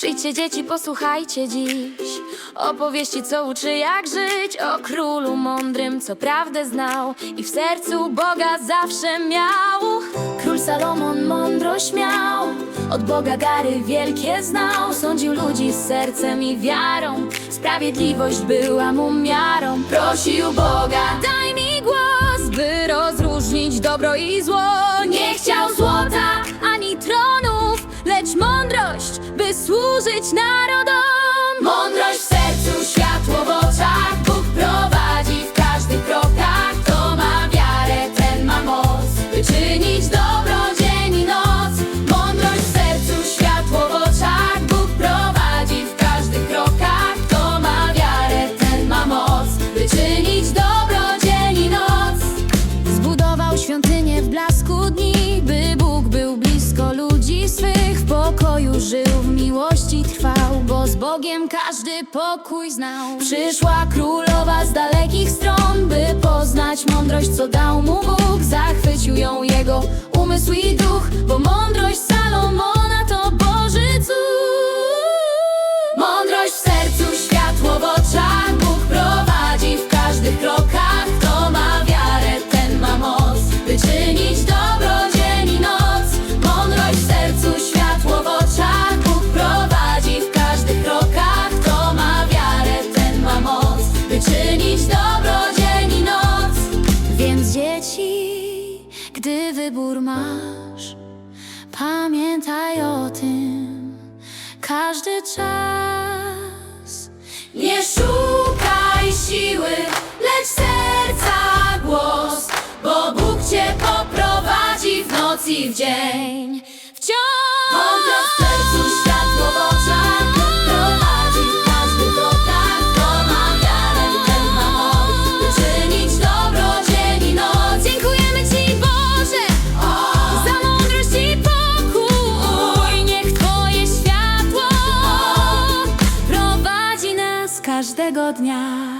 Słuchajcie dzieci, posłuchajcie dziś. Opowieści, co uczy jak żyć. O królu mądrym, co prawdę znał I w sercu Boga zawsze miał. Król Salomon mądrość miał Od Boga dary wielkie znał. Sądził ludzi z sercem i wiarą Sprawiedliwość była mu miarą. Prosił Boga, daj mi głos By rozróżnić dobro i zło służyć narodom. Mądrość w sercu, światło w oczach Bóg prowadzi w każdych krokach Kto ma wiarę, ten ma moc By czynić dobro dzień i noc. Mądrość w sercu, światło w oczach Bóg prowadzi w każdych krokach Kto ma wiarę, ten ma moc By czynić dobro dzień i noc. Zbudował świątynię w blasku dni, by Bóg był blisko ludzi swych. W pokoju żył, każdy pokój znał. Przyszła królowa z dalekich stron, by poznać mądrość, co dał mu Bóg. Zachwycił ją jego umysł i duch, wybór masz Pamiętaj o tym każdy czas. Nie szukaj siły, lecz serca głos, bo Bóg cię poprowadzi w noc i w dzień. Wciąż każdego dnia.